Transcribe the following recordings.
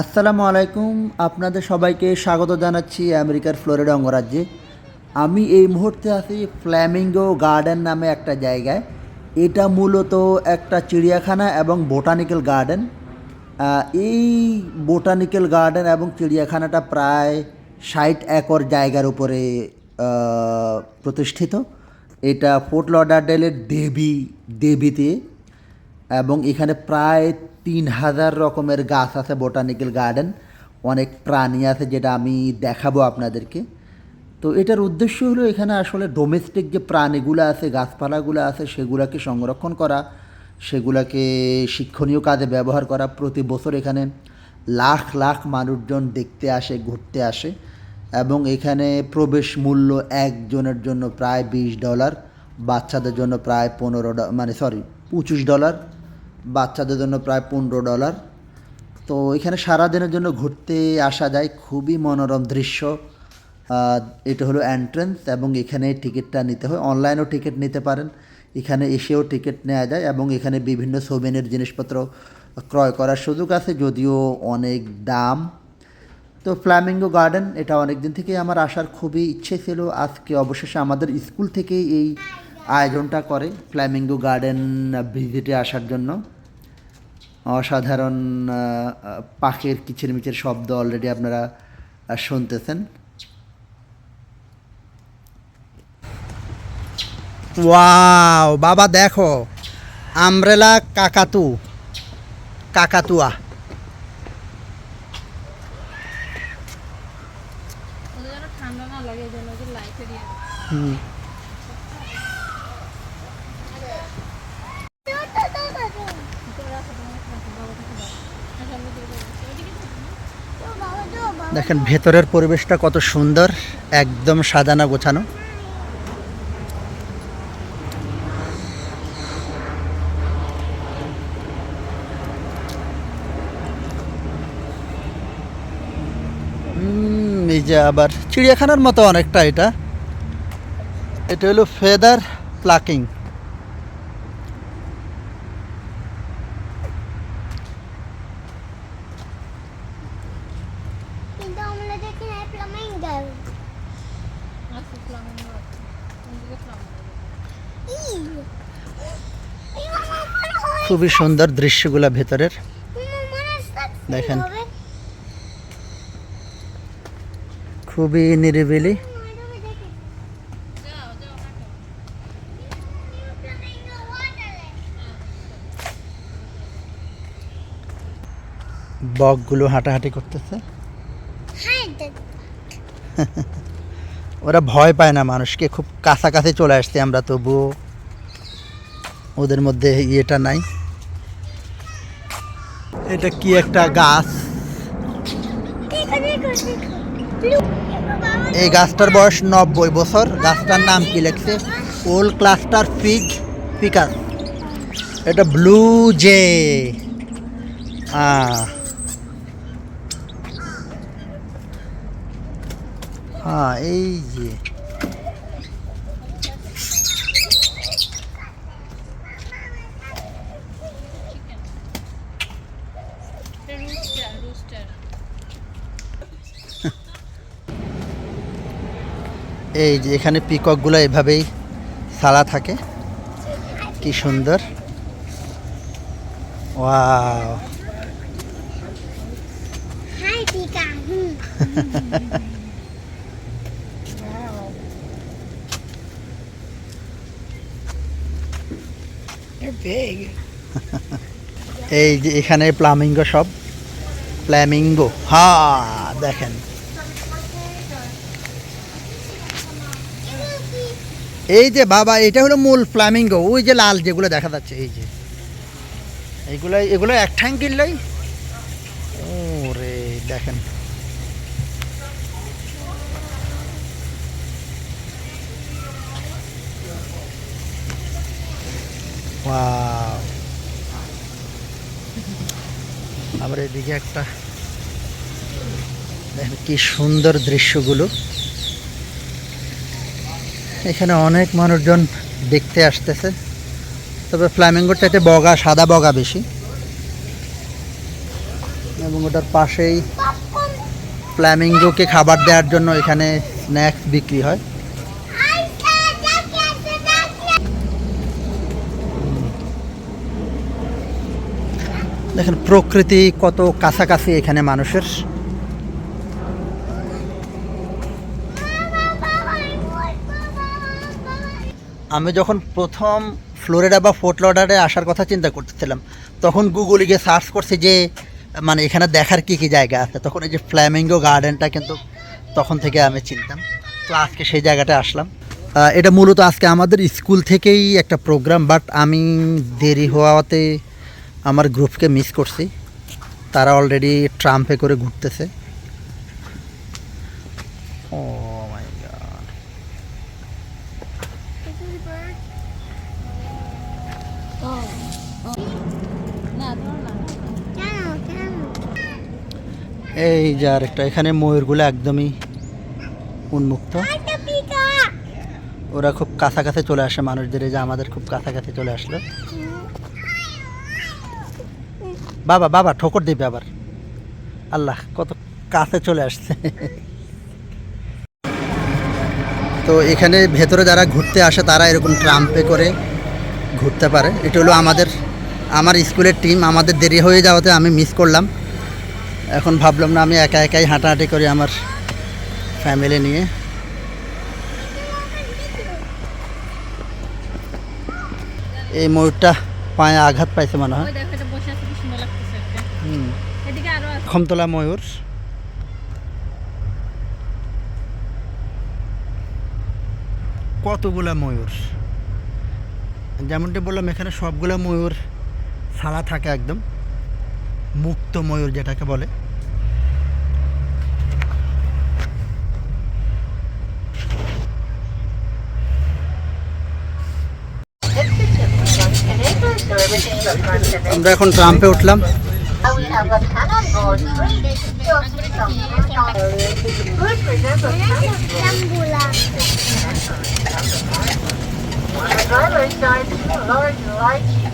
আসসালামু আলাইকুম। আপনাদের সবাইকে স্বাগত জানাচ্ছি আমেরিকার ফ্লোরিডা অঙ্গরাজ্যে। আমি এই মুহূর্তে আছি ফ্ল্যামিঙ্গো গার্ডেন নামে একটা জায়গায়। এটা মূলত একটা চিড়িয়াখানা এবং বোটানিক্যাল গার্ডেন। এই বোটানিক্যাল গার্ডেন এবং চিড়িয়াখানাটা প্রায় ষাট একর জায়গার উপরে প্রতিষ্ঠিত। এটা ফোর্ট লডারডেলের দেবী, দেবীতে। এবং এখানে প্রায় তিন হাজার রকমের গাছ আছে বোটানিক্যাল গার্ডেন। অনেক প্রাণী আছে যেটা আমি দেখাবো আপনাদেরকে। তো এটার উদ্দেশ্য হলো এখানে আসলে ডোমেস্টিক যে প্রাণীগুলো আছে, গাছপালাগুলো আছে, সেগুলোকে সংরক্ষণ করা, সেগুলোকে শিক্ষণীয় কাজে ব্যবহার করা প্রতি বছর এখানে লাখ লাখ মানুষজন দেখতে আসে, ঘুরতে আসে। এবং এখানে প্রবেশ মূল্য একজনের জন্য প্রায় বিশ ডলার, বাচ্চাদের জন্য প্রায় পনেরো মানে সরি পঁচিশ ডলার। বাচ্চাদের জন্য প্রায় পনেরো ডলার। তো এখানে সারাদিনের জন্য ঘুরতে আসা যায়, খুবই মনোরম দৃশ্য। এটা হলো এন্ট্রেন্স এবং এখানে টিকিটটা নিতে হয়। অনলাইনেও টিকিট নিতে পারেন, এখানে এসেও টিকিট নেওয়া যায় এবং এখানে বিভিন্ন সোভেনের জিনিসপত্র ক্রয় করার সুযোগ আছে, যদিও অনেক দাম। তো ফ্ল্যামিঙ্গো গার্ডেন এটা অনেক দিন থেকেই আমার আসার খুবই ইচ্ছে ছিল। আজকে অবশেষে আমাদের স্কুল থেকেই এই আয়োজনটা করে ফ্ল্যামিঙ্গো গার্ডেন ভিজিটে আসার জন্য। অসাধারণ পাখির কিচিরমিচির শব্দ অলরেডি আপনারা শুনতেছেন। ওয়াও বাবা দেখো আমরেলা কাকাতু কাকাতুয়া। ওদের যেন ঠান্ডা না লাগে এই জন্য ওদের লাইটে দিয়ে দেয়। হুম ভিতরে রাখো, তোমার রাখো, বাবা থেকে দাও। আচ্ছা, আমি দিয়ে দেবো। ওইদিকে দাও। দেখেন ভেতরের পরিবেশটা কত সুন্দর, একদম সাজানো গোছানো। এই যে আবার চিড়িয়াখানার মতো অনেকটা এটা। এটা হলো ফেদার প্লাকিং কিন্তু আমরা দেখি না ফ্লামিঙ্গো আচ্ছা, flamingo আছে। ওইদিকে flamingo আছে। ই এই মামা মনে হয় খুবই সুন্দর দৃশ্যগুলো ভেতরের। দেখেন। খুবই নিরিবিলি। বকগুলো হাঁটাহাঁটি করতেছে। ওরা ভয় পায় না মানুষকে, খুব কাছাকাছি চলে আসছে আমরা, তবুও ওদের মধ্যে ইয়েটা নাই। এটা কি একটা গাছ? এই গাছটার বয়স নব্বই বছর। গাছটার নাম কি লেখছে? ওল ক্লাস্টার ফিগ পিকাস এটা ব্লু জে হ্যাঁ এই যে। এই যে এখানে পিককগুলো এভাবেই সালা থাকে। কি সুন্দর। ওয়াও। হাই এই যে এখানে প্লামিঙ্গো সব। প্ল্যামিঙ্গো হ্যাঁ দেখেন। এই যে বাবা, এটা হলো মূল ফ্ল্যামিঙ্গো ওই যে লাল যেগুলো দেখা যাচ্ছে, এই যে। এইগুলো এগুলো এক ঠ্যাং কিনলেই? ও রে দেখেন আবার এদিকে একটা, দেখেন কি সুন্দর দৃশ্যগুলো। এখানে অনেক মানুষজন দেখতে আসতেছে তবে ফ্ল্যামিঙ্গোর চাইতে বগা, সাদা বগা বেশি এবং ওটার পাশেই. ফ্ল্যামিঙ্গোকে খাবার দেওয়ার জন্য এখানে স্ন্যাক্স বিক্রি হয়. দেখেন, প্রকৃতি কত কাছাকাছি এখানে মানুষের আমি যখন প্রথম ফ্লোরিডা বা ফোর্ট লডারে আসার কথা চিন্তা করতেছিলাম, তখন গুগলে গিয়ে সার্চ করছি যে মানে এখানে দেখার কি কি জায়গা আছে। তখন এই যে ফ্ল্যামিঙ্গো গার্ডেনটা কিন্তু তখন থেকে আমি চিনতাম। তো আজকে সেই জায়গাটা আসলাম। এটা মূলত আজকে আমাদের স্কুল থেকেই একটা প্রোগ্রাম বাট আমি দেরি হওয়াতে আমার গ্রুপকে মিস করছি। তারা অলরেডি ট্রাম্পে করে ঘুরতেছে। ও। এই যে আরেকটা, এখানে ময়ূরগুলো একদমই উন্মুক্ত. ওরা খুব কাছাকাছি চলে আসে মানুষদের, এই যে আমাদের খুব কাছাকাছি চলে আসলো। বাবা বাবা, ঠোকর দিবে আবার। আল্লাহ, কত কাছে চলে আসছে। তো এখানে ভেতরে যারা ঘুরতে আসে, তারা এরকম ট্রাম্পে করে ঘুরতে পারে। এটা হলো আমাদের আমার স্কুলের টিম আমাদের দেরি হয়ে যাওয়াতে আমি মিস করলাম। এখন ভাবলাম না আমি একা একাই হাঁটাহাঁটি করি আমার ফ্যামিলি নিয়ে। এই ময়ূরটা পায়ে আঘাত পাইছে মনে হয়। খমতলা ময়ূর। কতগুলা ময়ূর? যেমনটি বললাম এখানে সবগুলা ময়ূর সাড়া থাকে একদম। মুক্ত ময়ূর যেটাকে বলে। আমরা এখন ট্রাম্পে উঠলাম। Our driver's side is large light.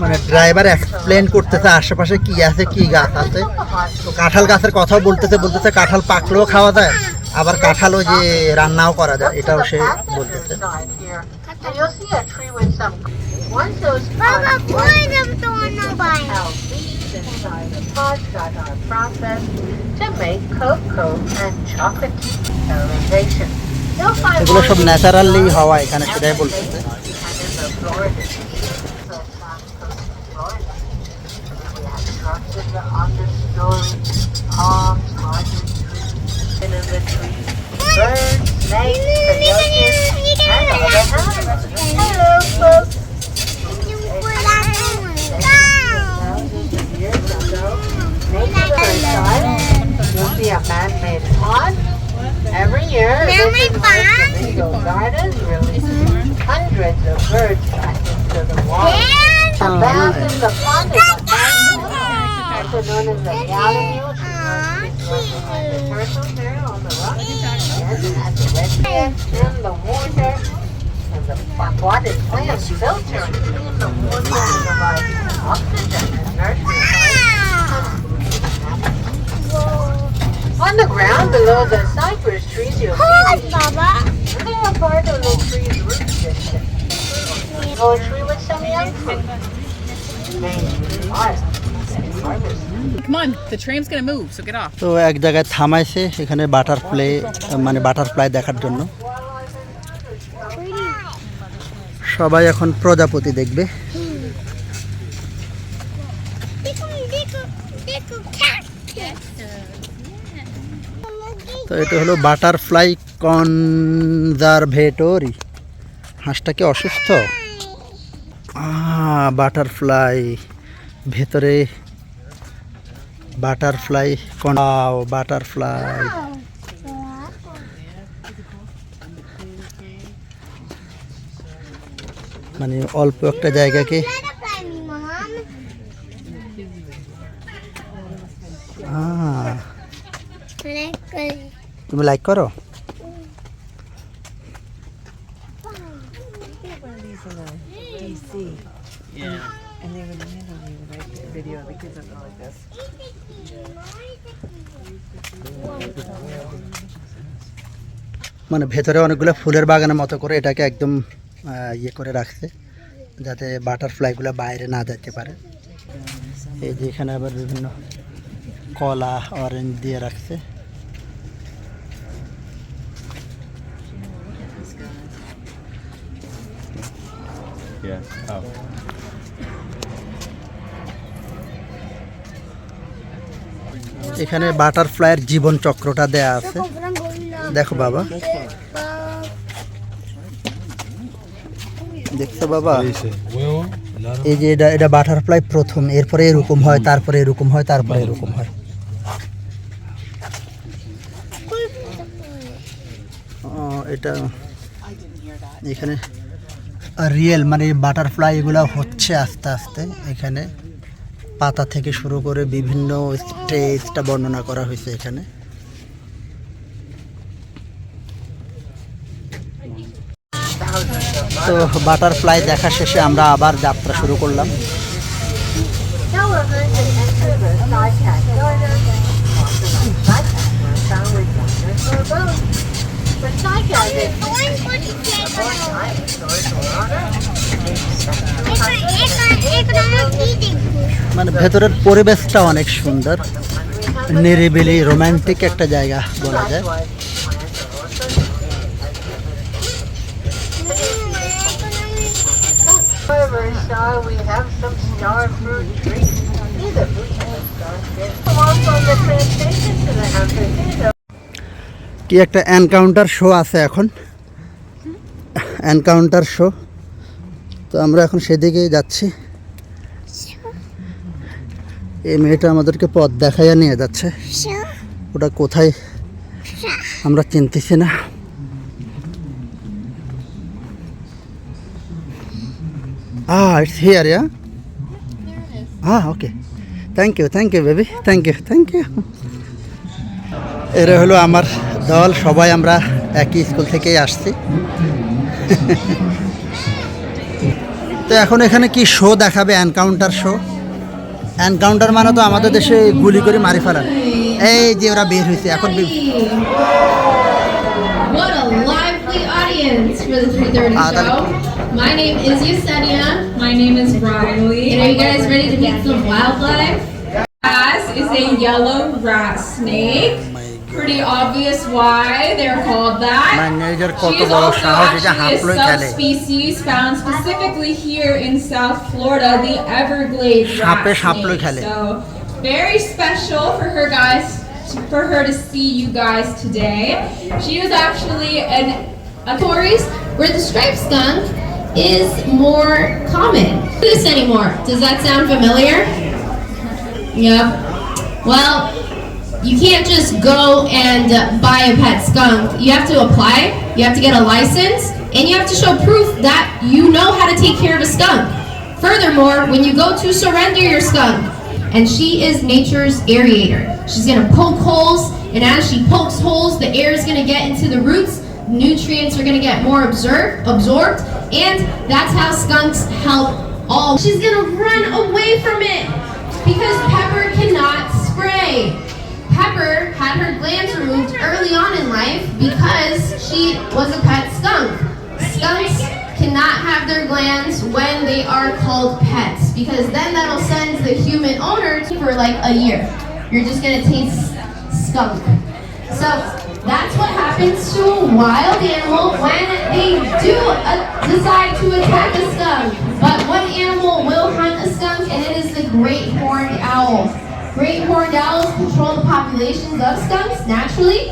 মানে ড্রাইভার এক্সপ্লেন করতেছে আশেপাশে কি আছে কি গাছ আছে তো কাঁঠাল গাছের কথাও বলতেছে বলতেছে কাঁঠাল পাকলেও খাওয়া যায় আবার কাঁঠালও যে রান্নাও করা যায় এটাও সে বলতেছে. এগুলো সব ন্যাচারালি হওয়া এখানে সেটাই বলতেছে and in Here, now my gardens releases hundreds of birds into the water. Yeah. A bath in the pond. Also known as the Valley Mule. The turtle there on the rock, and at the red in the water, and the potted plants filter. In the water and oxygen and nurture. Ground below the cypress trees, you'll Hold, see Baba. They are part of the tree's root system. Oh, tree with some young fruit. Main harvest. Harvest. Come on, the train's gonna move, so get off. তো এক জায়গায় থামাইছে এখানে butterfly মানে butterfly দেখার জন্য সবাই এখন প্রজাপতি দেখবে তো এটা হলো বাটারফ্লাই কনজারভেটরি। হাঁসটা কি অসুস্থ? বাটারফ্লাই। ভেতরে বাটারফ্লাই কনাও বাটারফ্লাই। মানে অল্প একটা জায়গাকে Butterfly me, Mom. Ah, Butterfly. তুমি লাইক করো see. Yeah. And they would land on you, right? The video of the kids would go like this. মানে ভেতরে অনেকগুলো ফুলের বাগানের মতো করে এটাকে একদম ইয়ে করে রাখছে, যাতে বাটারফ্লাইগুলো বাইরে না যেতে পারে এই যে এখানে আবার বিভিন্ন কলা অরেঞ্জ দিয়ে রাখছে Yeah. Oh. এখানে বাটারফ্লাইয়ের জীবন চক্রটা দেয়া আছে। দেখো বাবা। দেখছ বাবা? এই যে এটা এটা বাটারফ্লাই প্রথম এরপরে এরকম হয় তারপরে এরকম হয় তারপরে এরকম হয়। ও, এটা এখানে রিয়েল মানে বাটারফ্লাই এগুলো হচ্ছে আস্তে আস্তে এখানে। পাতা থেকে শুরু করে বিভিন্ন স্টেজটা বর্ণনা করা হয়েছে এখানে। তো বাটারফ্লাই দেখা শেষে আমরা আবার যাত্রা শুরু করলাম। But I got it. মানে ভেতরের পরিবেশটা অনেক সুন্দর নিরিবিলি রোম্যান্টিক একটা জায়গা বলা যায় we have some star fruit trees. These are boutique star fruit. Along on the plantation to the house, কি একটা এনকাউন্টার শো আছে এখন এনকাউন্টার শো তো আমরা এখন সেদিকেই যাচ্ছি এই মেয়েটা আমাদেরকে পথ দেখাইয়া নিয়ে যাচ্ছে ওটা কোথায় আমরা চিনতেছি না Ah, it's here, yeah? Ah, okay. Thank you, thank you, baby. Thank you. এরা হলো আমার দল সবাই আমরা একই স্কুল থেকেই আসছি তো এখন এখানে কি শো দেখাবে এনকাউন্টার শো এনকাউন্টার মানে তো আমাদের দেশে গুলি করে মারি ফেলান এই যে ওরা বের হয়েছে এখন বি- What a lively audience for the 3:30 Ah, that- show. My name is Yesenia. My name is Riley. And are you guys ready to meet some wildlife? Grass is a yellow rat snake. pretty obvious why they're called that. She's also actually a subspecies found specifically here in South Florida, the Everglades rat. So very special for her guys, for her to see you guys today. She was actually an authorities where the striped skunk is more common. This anymore. Does that sound familiar? Yep. Well, you can't just go and buy a pet skunk. You have to apply, you have to get a license, and you have to show proof that you know how to take care of a skunk. Furthermore, when you go to surrender your skunk, and she is nature's aerator, she's gonna poke holes, and as she pokes holes, the air is gonna get into the roots, nutrients are gonna get more absorbed, absorbed, and that's how skunks help all. She's gonna run away from it because Pepper cannot spray. Pepper had her glands removed early on in life because she was a pet skunk. Skunks cannot have their glands when they are called pets because then that'll send the human owner for like a year. You're just gonna taste skunk. So that's what happens to a wild animal when they do uh, decide to attack a skunk. But one animal will hunt a skunk, and it is the great horned owl. Great horned owls control the populations of skunks naturally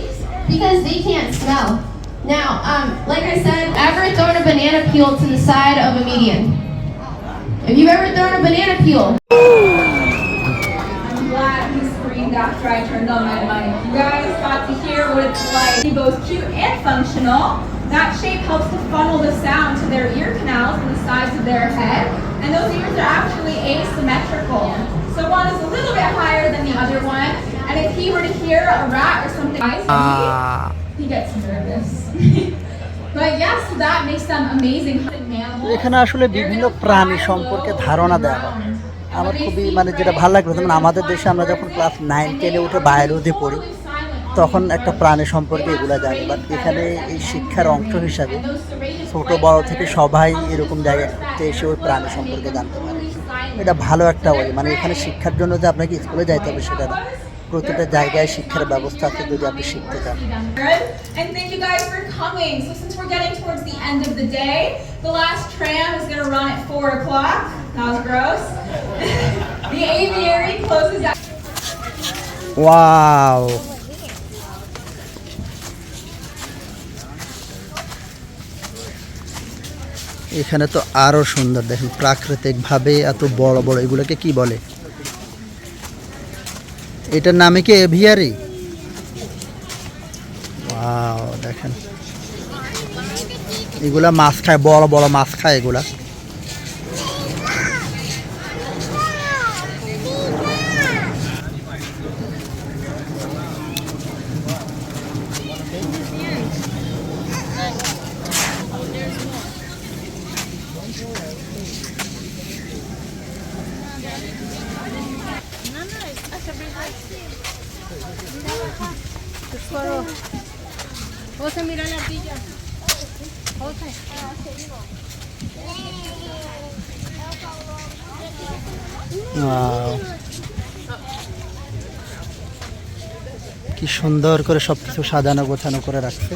because they can't smell. Now, um, like I said, ever thrown a banana peel to the side of a median? Have you ever thrown a banana peel? I'm glad he screamed after I turned on my mic. You guys got to hear what it's like. Be both cute and functional. That shape helps to funnel the sound to their ear canals and the sides of their head. And those ears are actually asymmetrical. So one is a little bit higher than the other one. And if he were to hear a rat or something, Ah. he gets nervous. But yes, that makes them amazing mammals. এখানে আসলে বিভিন্ন প্রাণী সম্পর্কে ধারণা দেওয়া হয় আমার খুবই মানে যেটা ভালো লাগল যেমন আমাদের দেশে আমরা যখন ক্লাস নাইন টেনে উঠে বাইরে পড়ি তখন একটা প্রাণী সম্পর্কে এগুলো জানি বাট এখানে এই শিক্ষার অংশ হিসাবে ছোট বড় থেকে সবাই এরকম জায়গায় ঘুরতে এসে ওই প্রাণী সম্পর্কে জানতে পারে এটা ভালো একটা ওই মানে এখানে শিক্ষার জন্য যে আপনাকে স্কুলে যাইতে হবে সেটা না প্রতিটা জায়গায় শিক্ষার ব্যবস্থা আছে যদি আপনি শিখতে চান Good. And thank you guys for coming. So since we're getting towards the end of the day, the last tram is gonna run at four o'clock. That was gross. the aviary closes at wow এখানে তো আরও সুন্দর, দেখেন প্রাকৃতিকভাবে এত বড় বড়, এগুলোকে কি বলে? এটার নামে কি এভিয়ারি? দেখেন। এগুলা মাছ খায়, বড় বড় মাছ খায় এগুলা। কি সুন্দর করে সব কিছু সাজানো গোছানো করে রাখছে।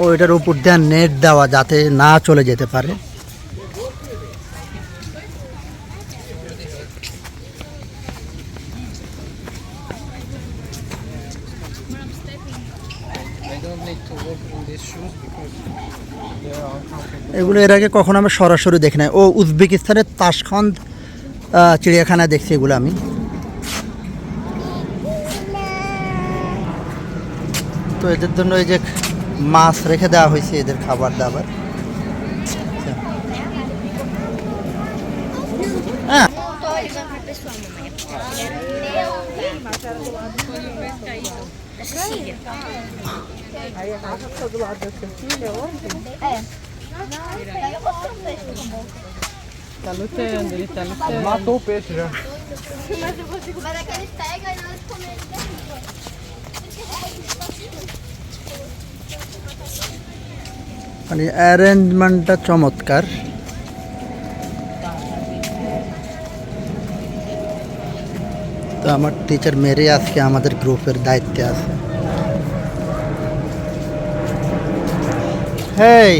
ও এটার উপর দিয়ে নেট দেওয়া যাতে না চলে যেতে পারে। এগুলো এর আগে কখনো আমি সরাসরি দেখি নাই। ও উজবেকিস্তানের তাসখন্দ চিড়িয়াখানা দেখছি এগুলো আমি। তো এদের জন্য এই যে মাছ রেখে দেওয়া হয়েছে এদের খাবার দাবার। মা তো পেশ মানে অ্যারেঞ্জমেন্টটা চমৎকার তো আমার টিচার মেরে আজকে আমাদের গ্রুপের দায়িত্বে আছে Hey,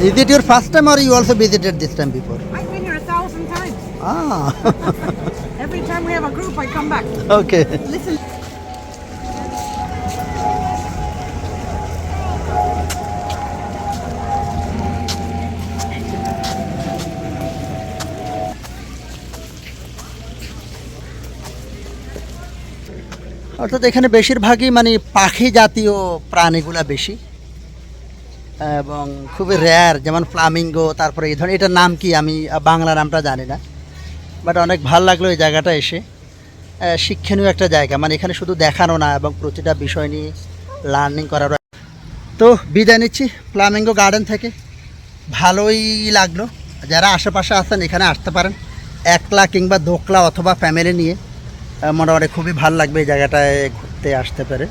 is it your first time or you also visited this time before? I've been here a thousand times. Ah, Every time we have a group, I come back. okay. Listen. অর্থাৎ এখানে বেশিরভাগই মানে পাখি জাতীয় প্রাণীগুলা বেশি। এবং খুবই rare যেমন ফ্লামিঙ্গো তারপরে এই ধরনের, এটার নাম কি আমি বাংলা নামটা জানি না। বাট অনেক ভালো লাগল এই জায়গাটা এসে। শিক্ষণীয় একটা জায়গা মানে এখানে শুধু দেখানো না, এবং প্রতিটা বিষয় নিয়ে লার্নিং করারও তো বিদায় নিচ্ছি ফ্লামিঙ্গো গার্ডেন থেকে। ভালোই লাগল। যারা আশেপাশে আছেন, এখানে আসতে পারেন। একলা কিংবা দোকলা অথবা ফ্যামিলি নিয়ে। মোটামুটি খুবই ভালো লাগবে এই জায়গাটায় ঘুরতে আসতে পারে।